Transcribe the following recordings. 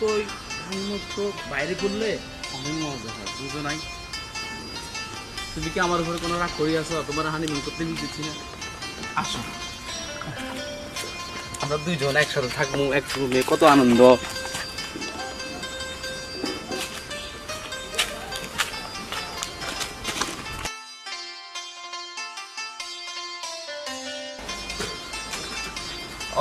তো ওই উন্মুক্ত বাইরে করলে অনেক মজা হয় বুঝো নাই? তুমি কি আমার উপরে কোনো রাগ করি আছো তোমার হানিমুন করতে দিতেছি না। আসো। আমরা দুইজন একসাথে থাকব, এক কত আনন্দ।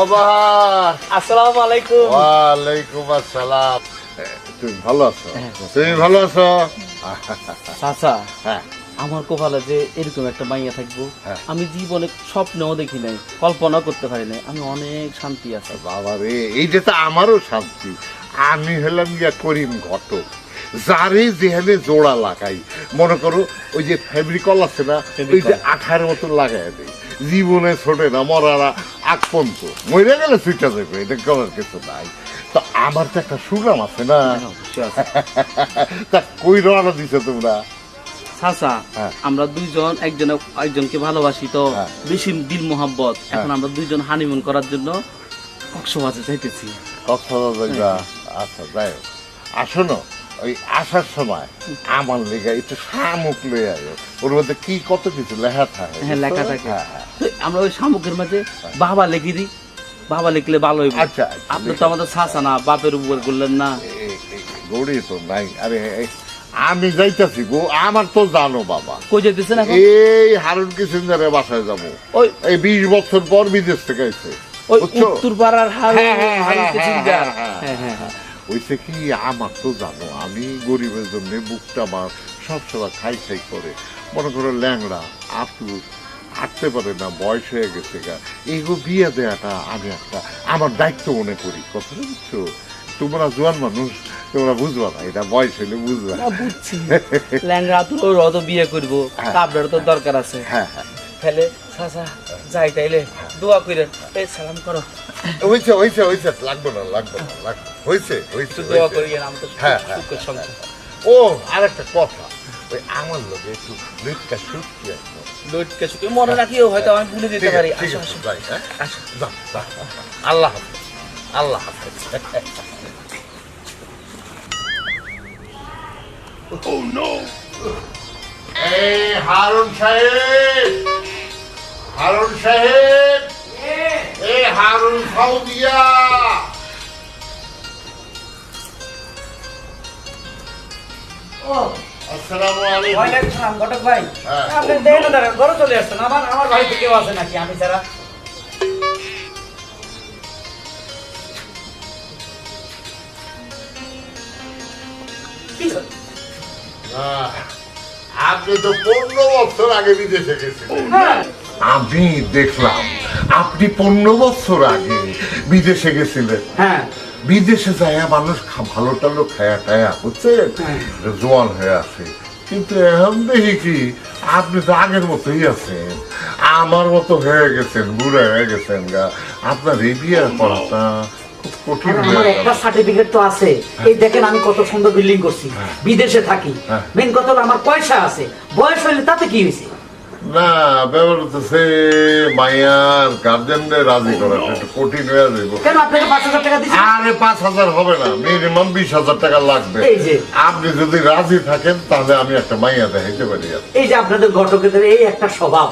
অবাক। আসসালামু আলাইকুম। ওয়ালাইকুম আসসালাম। তুমি ভালো আছো? হ্যাঁ। তুমি ভালো আছো? চাচা হ্যাঁ। আমার কপালে যে এরকম একটা মাইয়া থাকব হ্যাঁ। আমি জীবনে স্বপ্নেও দেখি নাই কল্পনা করতে পারি নাই। আমি অনেক শান্তি আছি। বাবা রে এইটা তো আমারও শান্তি। আমি হলাম গিয়া করিম ঘটক। যারে যেখানে জোড়া লাগাই মনে করো ওই যে ফেব্রিকল আছে না ওই যে আঠার মতো লাগাই দেয় জীবনে ছোটে না মরারা আগ পর্যন্ত। মরে গেলে ছুটা যাবে এটা করার কিছু নাই। তো আমার তো একটা সুনাম আছে না? হ্যাঁ। তা কই রওনা দিছো তোমরা? চাচা হ্যাঁ। আমরা দুইজন একজন একজনকে ভালোবাসি তো। হ্যাঁ। বেশি দিল মোহাব্বত। এখন আমরা দুইজন হানিমুন করার জন্য কক্সবাজার যাইতেছি। কক্সবাজার আচ্ছা যাই হোক। আসো ওই আসার সময় আমার লেগে একটু শামুক লয়ে আয়ো। ওর মধ্যে কি কত কিছু লেখা থাকে হ্যাঁ, লেখা থাকে। আমরা ওই শামুকের মাঝে বাবা লিখে দিই। বাবা লিখলে ভালো হইব। আচ্ছা আচ্ছা, আপনি তো আমাদের চাচা না বাপের উপর করলেন না। গৌরী তো নাই। আরে আমি যাইতাছি গো আমার তো জানো বাবা। কই যেতেছেন এখন? এই হারুন কিসেন্দারের বাসায় যাব। ওই এই বিশ বছর পর বিদেশ থেকে আইছে। ওই বুঝছ? উত্তর পাড়ার হার হ্যাঁ, হ্যাঁ, হ্যাঁ, হ্যাঁ, হ্যাঁ। হ্যাঁ হ্যাঁ ওইসে কি আমার তো জানো আমি গরিবের জন্য বুকটা আমার সবসময় খাই খাই করে। মনে করো ল্যাংড়া আতু হাঁটতে পারে না বয়স হয়ে গেছে গা। এইগো বিয়ে দেয়াটা আমি একটা আমার দায়িত্ব মনে করি কথা বুঝছ? তোমরা জোয়ান মানুষ তোমরা বুঝবা না এটা বয়স হলে বুঝবা। বুঝছি। ল্যাংরা তোর অত বিয়ে করব হ্যাঁ। আপনার তো দরকার আছে। হ্যাঁ হ্যাঁ। তাহলে চাচা যাই তাইলে দোয়া করে এই সালাম করো। লাগবে না লাগবে না লাগবে দোয়া হয়েছে। করি আমাদের হ্যাঁ, হ্যাঁ, ও আর একটা কথা ওই আমার লোক একটু লিপটা শুটকি আসলো লটকে মনে রাখিও হয়তো আমি ভুলে যেতে পারি। আসো আসো? আসো। আল্লাহ হাফেজ। আল্লাহ হাফেজ। এই হারুন সাহেব! হারুন সাহেব! এই হারুন সাউদিয়া আসসালামু আলাইকুম। সালাম ঘটক ভাই। হ্যাঁ। আপনি ঘরে চলে আসছেন। আমার আমার বাড়িতে কেউ আছে নাকি? আমি ছাড়া আহ, আপনি তো পনেরো বছর আগে বিদেশে গেছিলেন। হ্যাঁ। আমি দেখলাম আপনি পনেরো বছর আগে বিদেশে গেছিলেন। হ্যাঁ। বিদেশে যায় মানুষ ভালো টালো খায়া টায়া বুঝছেন হ্যাঁ। জোয়ান হয়ে আছে। কিন্তু এখন দেখি কি আপনি তো আগের মতোই আছেন। আমার মতো হয়ে গেছেন বুড়া হয়ে গেছেন গা। আপনার এই বিয়ে করাটা কঠিন আমার একটা সার্টিফিকেট তো আছে। এই দেখেন আমি কত সুন্দর বিল্ডিং করছি। বিদেশে থাকি। হ্যাঁ। মেন কথা হলো আমার পয়সা আছে। বয়স হইলে তাতে কি হয়েছে? না ব্যাপার হচ্ছে মায়ার রাজি করা একটু কঠিন হয়ে যাইব। আরে পাঁচ হাজার হবে না মিনিমাম বিশ হাজার টাকা লাগবে। এই যে। আপনি যদি রাজি থাকেন তাহলে আমি একটা মাইয়া দেখাইতে পারি এই যে আপনাদের ঘটকের এই একটা স্বভাব।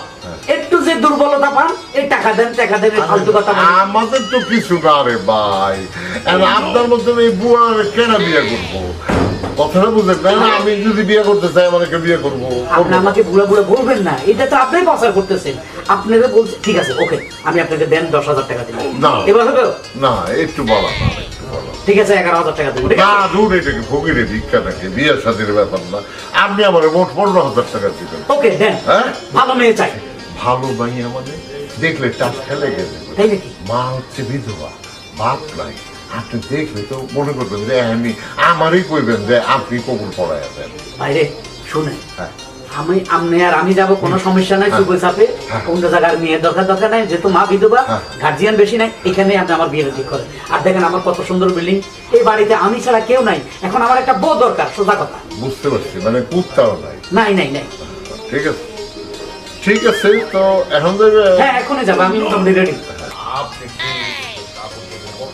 একটু যে দুর্বলতা পান এই টাকা দেন টাকা দেন ফালতু কথা আমাদের তো কিছু না রে ভাই। আপনার মধ্যে এই বুয়া কেন বিয়ে করব? কথাটা বুঝেন তাই না? আমি যদি বিয়ে করতে চাই আমাকে বিয়ে করব। আপনি আমাকে বুড়া বুড়া বলবেন না। এটা তো আপনি প্রচার করতেছেন। আপনারা বলছেন ঠিক আছে ওকে আমি আপনাকে দেন দশ হাজার টাকা দিলাম। না। এবার হবে? না একটু বলা না ঠিক আছে এগারো হাজার টাকা দেবো ঠিক না আছে? দূর এটাকে ফকিরে ভিক্ষা বিয়ের সাথীর ব্যাপার না। আপনি আমার মোট পনেরো হাজার টাকা দিবেন। ওকে দেন। হ্যাঁ? ভালো মেয়ে চাই। ভালো মানে? দেখলে টাচ খেলে গেলে। মা হচ্ছে বিধবা বাপ নাই। আপনি দেখলে তো মনে করবেন যে আমি আমারই কইবেন যে আপনি কবুল পড়ায় দেন বাইরে শুনে। হ্যাঁ। আমি আপনি আর আমি যাব কোনো সমস্যা নাই হ্যাঁ। চাপে হ্যাঁ। কোন জায়গার মেয়ের দরকার দরকার নাই যেহেতু মা বিধবা হ্যাঁ। গার্জিয়ান বেশি নাই এখানে আপনি আমার বিয়ে ঠিক করেন। আর দেখেন আমার কত সুন্দর বিল্ডিং এই বাড়িতে আমি ছাড়া কেউ নাই। এখন আমার একটা বউ দরকার সোজা কথা। বুঝতে পারছি মানে কুত্তাও নাই। নাই নাই নাই। ঠিক আছে। ঠিক আছে তো এখন যাবে? হ্যাঁ এখনই যাব আমি মোটামুটি রেডি আপনি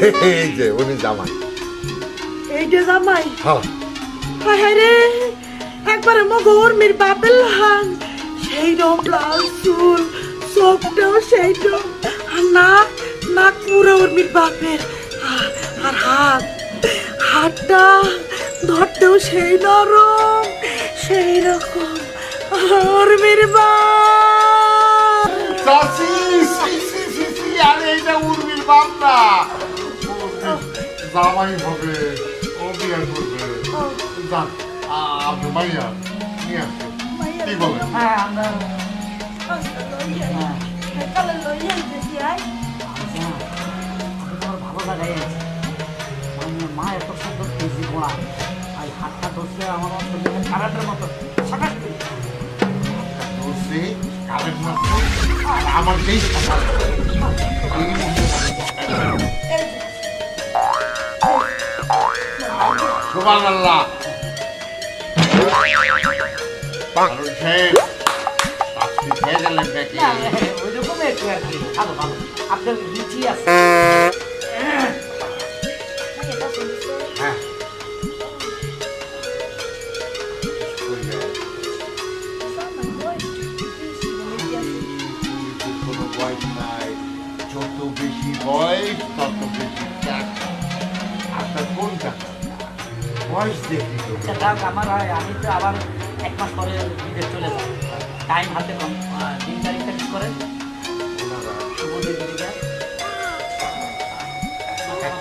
এই যে উনি জামাই। এইটা জামাই। হ্যাঁ। হায় রে একবারে মগর মির বাপের হান সেই রকম লাল চুল চোখটাও সেই রকম আর নাক নাক পুরো ওর মির বাপের। আর- হাত হাতটা ধরতেও সেই নরম সেই রকম। ওর মির বাপ। আরে এটা উর্মির বাপ না জামাই হবে ও বিয়ে করবে যান আ- আপনি মাইয়া নিয়ে আসুন কি বলেন? হ্যাঁ আমরা দিছি আয়। ভালো লাগাই মানে মা এত সুন্দর আর হাতটা ধরছে আমার কারাটের মতো। সাকাশ করে। কারেন্ট মারছে আমার যেই ভালো ভালো। আপনার রুচি আছে। যাক, আমার হয়, আমি তো আবার এক মাস পরে বিদেশ চলে যাব। টাইম হাতে কম তিন তারিখটা ঠিক করে ওনারা শুভ দিদিকা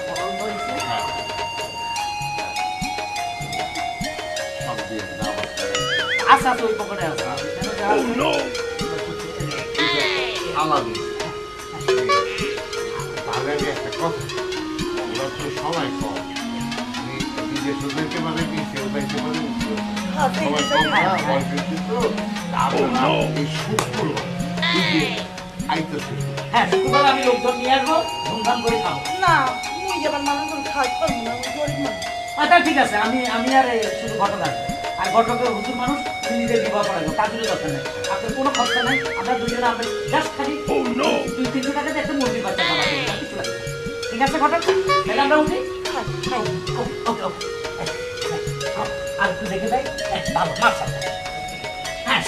পছন্দ হয়েছে হ্যাঁ সব দিয়ে দিন আমার কাছে। আচ্ছা তো পকেটে আছে। এখানে যা আছে, আলাদা। তাহলে একটা কথা ওরা তো সময় কম। মানে কম না তো এই শুক্রবার আইতেছে হ্যাঁ শুক্রবার আমি লোকজন নিয়ে আসব ধুমধাম করে খাব না মুই যাবার মানুষ খাই পারব না গরিব মানুষ আচ্ছা ঠিক আছে আমি আমি আর এই শুধু আছে আর ঘটকের হুজুর মানুষ উনি নিজে বিবাহ করাবো কাজের দরকার নেই আপনার কোনো খরচা নেই আমরা দুজনে আমরা জাস্ট খালি দুই তিনশো টাকাতে একটা বাচ্চা খাওয়া। ঠিক আছে ঘটক তাহলে আমরা উঠি ওকে ওকে আর একটু দেখে দেয় ভালো মার্শাল হ্যাঁ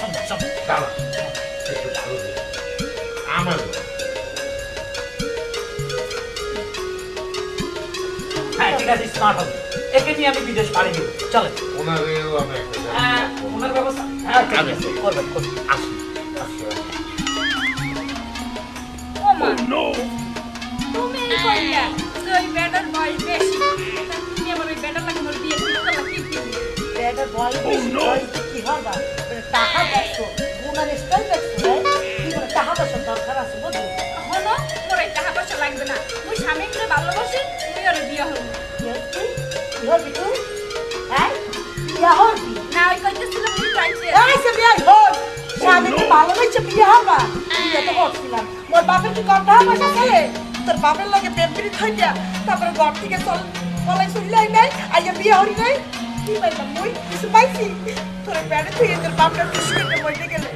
একটু ভালো দিন। আমার হ্যাঁ ঠিক আছে স্মার্ট হবে। একে নিয়ে আমি বিদেশ পাড়ি দিব চলে। ওনারেও আমি হ্যাঁ ওনার ব্যবস্থা। হ্যাঁ ঠিক আছে করবেন করবেন। আসি আসি তুমি এই কইলা যে বেটার বয়স বেশি। তুমি আবার ওই বেটার লাগে মোর বিয়ে ঠিক করলা কি কি এটা বেশি বয়স কি হবে? এটা টাকা দেখছ গুণার স্টাইল করে টাকা পয়সা দরকার আছে বুঝলি হলো এই টাকা পয়সা লাগবে না। মুই স্বামীকে ভালোবাসি তুই ওর বিয়ে হল কি? হবি তুই? হ্যাঁ? বিয়া হবি? না ওই কইতেছিল মুই চাইছে এই সে বিয়া হল স্বামীকে ভালোবাসছে বিয়া হবা। বিয়া তো করছিলাম। মোর বাপের কি কম টাকা পয়সা ছেলে তোর বাপের লগে পেম্পিরি থইয়া তারপরে ঘর থেকে চল পলাই চলিলাই নাই আইয়া বিয়া হরি নাই। কি পাইলাম মুই কিছু পাইছি তোর ব্যাড়ে তুই তোর বাপটা খুশি করে মরে গেলে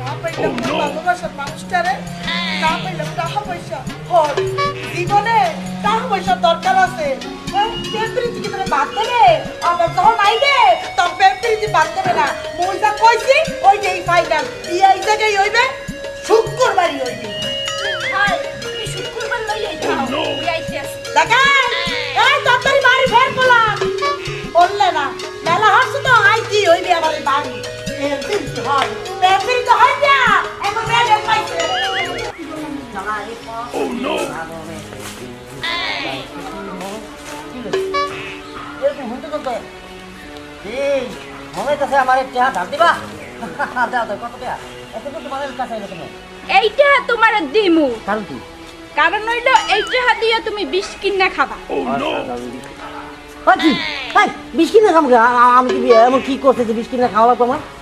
না পাইলাম তোর ভালোবাসার মানুষটারে না পাইলাম টাকা পয়সা হল জীবনে টাকা পয়সার দরকার আছে পেম্পিরি তোর বাদ দেবে আবার যখন আইবে তখন পেম্পিরি বাদ দেবে না মুই যা কইছি ওই যে ফাইনাল বিয়ে এই জায়গায় হইবে শুক্রবারই হইবে হাই তুমি শুক্রবার দেখেন এই এরদিন কি এরদিন তো না এখন মেয়ে পাইছে এই মনে কাছে আমার একটা ধার দিবা দাও দাও কত টাকা এত তো তোমার কাছে এলো তুমি এইটা তোমার দিমু। কারণ কি? কারণ হইল এইটা দিয়ে তুমি বিষ কিনা খাবা। আচ্ছা ভাই বিস্কিট না খাব আমি কি এমন কি করতেছি বিস্কিট না খাওয়া লাগবে আমার? হাই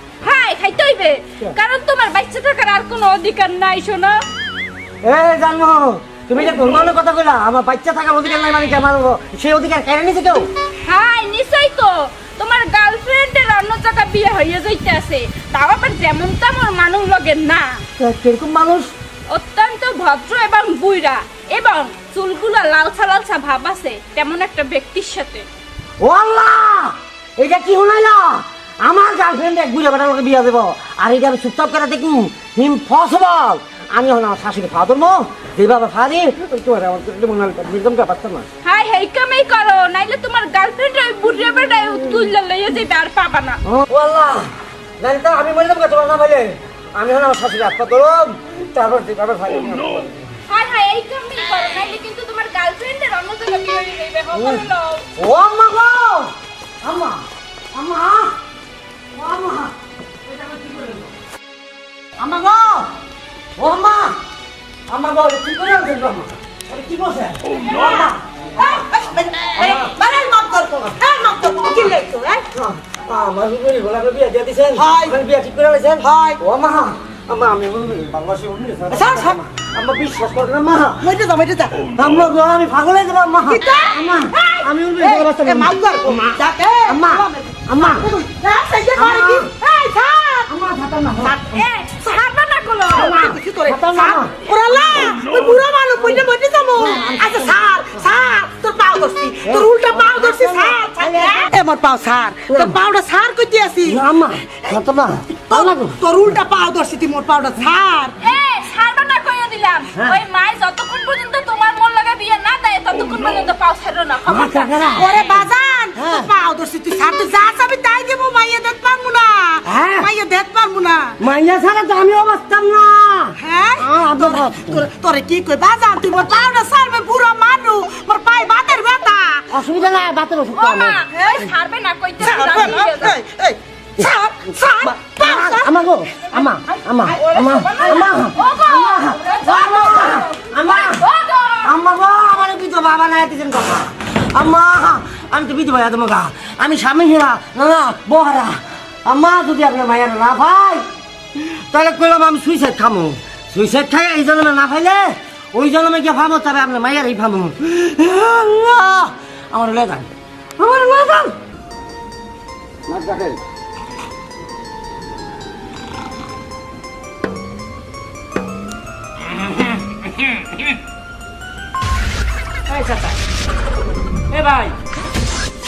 খাইতে হইবে। কারণ তোমার বাচ্চা থাকার আর কোনো অধিকার নাই শোনো। এ জানো তুমি যে কোন ধরনের কথা কইলা আমার বাচ্চা থাকার অধিকার নাই মানে কি আমার সেই অধিকার কেড়ে নিছে কেউ? হাই নিশ্চয়ই তো। তোমার গার্লফ্রেন্ডের অন্য জায়গা বিয়ে হইয়া যাইতে আছে তাও আবার যেমন তেমন মানুষ লগে না। কীরকম মানুষ? অত্যন্ত ভদ্র এবং বুইরা এবং চুলগুলা লালসা লালসা ভাব আছে তেমন একটা ব্যক্তির সাথে। ও আল্লাহ! এটা কি হলাইলা আমার গার্লফ্রেন্ড এক বুড়া বেটার লোকে বিয়া দেবো। আর এটা আমি চুপচাপ করে দেখি ইম্পসিবল আমি হলাম আমার শাশুড়ি ফা ধরবো যেভাবে ফাদি ওই তোমার আমার মনে হয় একদম পারতাম না হাই হেই কামেই করো। নাইলে তোমার গার্লফ্রেন্ড ওই বুড়িয়া বেটায় তুললে লইয়া যাইবে আর পাবা না। ও আল্লাহ! জানি তো আমি মরে যাব তোমার না ভাইলে আমি হলাম আমার শাশুড়ি ধরব তারপর যেভাবে ফাদি হাই হাই এই কামেই করো। নাইলে কিন্তু তোমার গার্লফ্রেন্ডের অন্য জায়গা বিয়ে হয়ে ও আমার বুড়ি গোলাপের বিয়ে দিয়ে দিছেন হাই। আমার বিয়ে ঠিক করে দিয়েছেন হাই। ও আম্মা আমি বুড়ি ভালোবাসি বুড়ি স্যার, স্যার। আম্মা বিশ্বাস করেন মইতে মইতে আম্মা গো আমি পাগল হয়ে যাব? আমি এ মোর পাও স্যার। তোর পাওটা স্যার কইতে আসি আম্মা ছাতা না তোর- তোর উল্টা পাও ধরছি তুই মোর পাওটা স্যার। এ ছাড়বা না কইয়া দিলাম। ওই মাই যতক্ষণ পর্যন্ত তোমার মন লাগা বিয়ে না দেয় ততক্ষণ পর্যন্ত পাও ছাড়ো না খবর আমার কাকারা ওরে বাজান তোর পাও ধরছি তুই স্যার। তুই যা চাবি তাই দেবো মাইয়া দেখতে পারব না। হ্যাঁ। মাইয়া না। ছাড়া তো আমি অবস্থাম না। হ্যাঁ। তোর- তোরে কি কই? বাজান তুই মোর সারবে পুরো মানু অসুবিধা নাই বাতের ওষুধ ছাড়বে না কইতে। আমা গো আমা আমা আমা আমা আমা আমা গো আমার বিধবা বাবা নাই দিছেন কথা? আম্মা আমি তো বিধবা তোমার গা আমি স্বামী হিরা না না বহারা আম্মা যদি আপনার মায়ের না ভাই তাহলে কইলাম আমি সুইসাইড খামো। সুইসাইড খাই এই জন্মে না পাইলে ওই জন্মে গিয়ে ফামো তবে আপনার মায়ের এই ফামো আল্লাহ! আমার লে যান আমার লে যান এই চাচা এ ভাই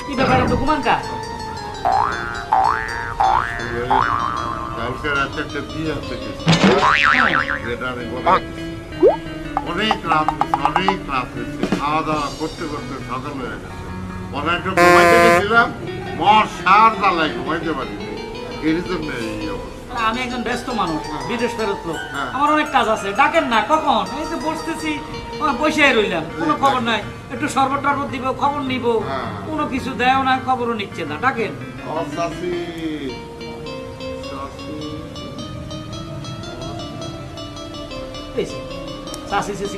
কি ব্যাপার তো ঘুমান কা? কালকে রাতে একটা বিয়ে আছে যেটা অনেক রাত অনেক রাত হয়েছে খাওয়া দাওয়া করতে করতে সকাল হয়ে গেছে। মনে একটু ঘুমাইতে গেছিলাম মর সার ঘুমাইতে পারিনি। এর জন্য এই অবস্থা। আমি একজন ব্যস্ত মানুষ বিদেশ ফেরত লোক। হ্যাঁ। আমার অনেক কাজ আছে ডাকেন না কখন? এই যে বসতেছি বসে রইলাম কোনো খবর নাই। একটু শরবত টরবত দিব খবর নিব হ্যাঁ। কোনো কিছু দেয় না খবরও নিচ্ছে না ডাকেন।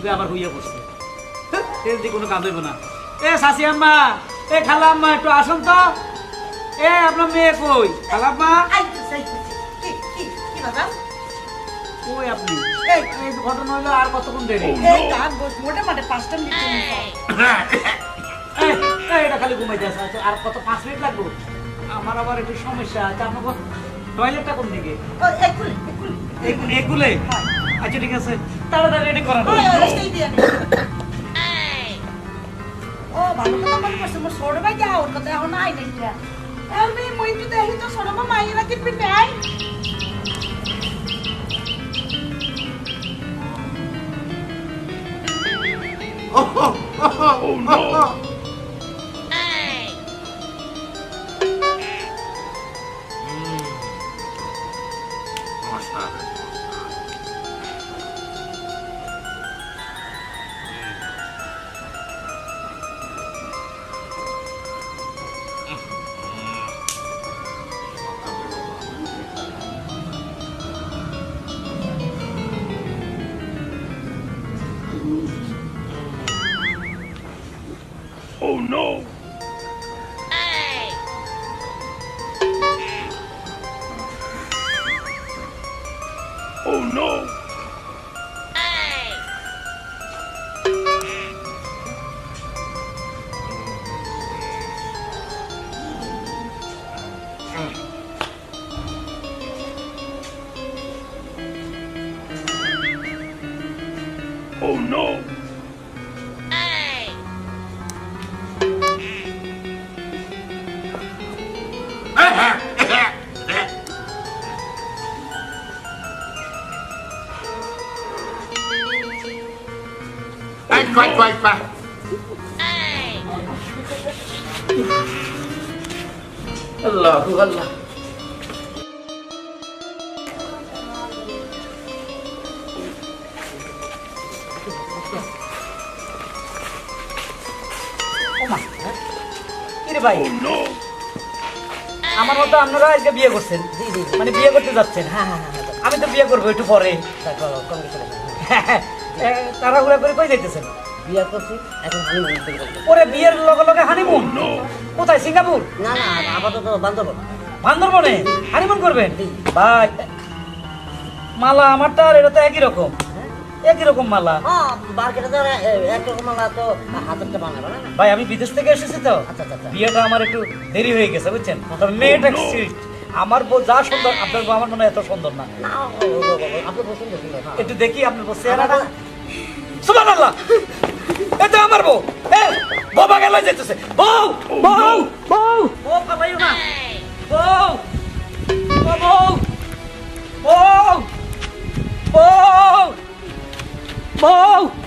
করে আবার হইয়া বসছে এর দিয়ে কোনো কাজ হইব না এ শাসি আম্মা এ খালা আম্মা একটু আসুন তো এ আপনার মেয়ে কই খালা আম্মা আইতেছে, আইতেছে। কি, কি, কি বাবা? কই আপনি এই, এই ঘটনা হইল আর কতক্ষণ দেরি এই বস, পাঁচটা মিনিট এটা খালি ঘুমাইতে আছে আচ্ছা, আর কত পাঁচ মিনিট লাগবে আমার আবার একটু সমস্যা আছে আপনার টয়লেটটা কোন দিকে এগুলে আচ্ছা ঠিক আছে তাড়াতাড়ি রেডি করেন ভালো কথা মনে ওর কথা এখন নাই। আর মেয়ে, মই তো দেখি তো ছোট মা আই? Oh, oh, এই, কই, কই, কই। আল্লাহ আল্লাহ ভাই? আমার মতো আপনারা আজকে বিয়ে করছেন? মানে বিয়ে করতে যাচ্ছেন? হ্যাঁ হ্যাঁ হ্যাঁ আমি তো বিয়ে করব একটু পরে। কংগ্রেচুলেশন এ, তাড়াহুড়া করে কই যাইতেছেন? বিয়ে করছি এখন হানিমুন ওরে বিয়ের লগে লগে হানিমুন কোথায় সিঙ্গাপুর? না না আপাতত বান্ধব বান্দরবনে? হানিমুন করবেন? ভাই মালা আমারটা আর এটা তো একই রকম। একই রকম মালা। হ্যাঁ মালা তো হাতেরটা বানাবে না? ভাই আমি বিদেশ থেকে এসেছি তো। আচ্ছা, আচ্ছা, আচ্ছা। বিয়েটা আমার একটু দেরি হয়ে গেছে বুঝছেন? তবে মেয়েটা সুইট আমার বউ যা সুন্দর আপনার বউ আমার মনে এত সুন্দর না। হ্যাঁ। একটু দেখি আপনার বউ চেহারাটা। সুবহানাল্লাহ! এটা আমার বউ। এ বাবা গেল যেতেছে বউ বউ বউ। বউ পালাইও না। বউ ও বউ বউ বউ বউ।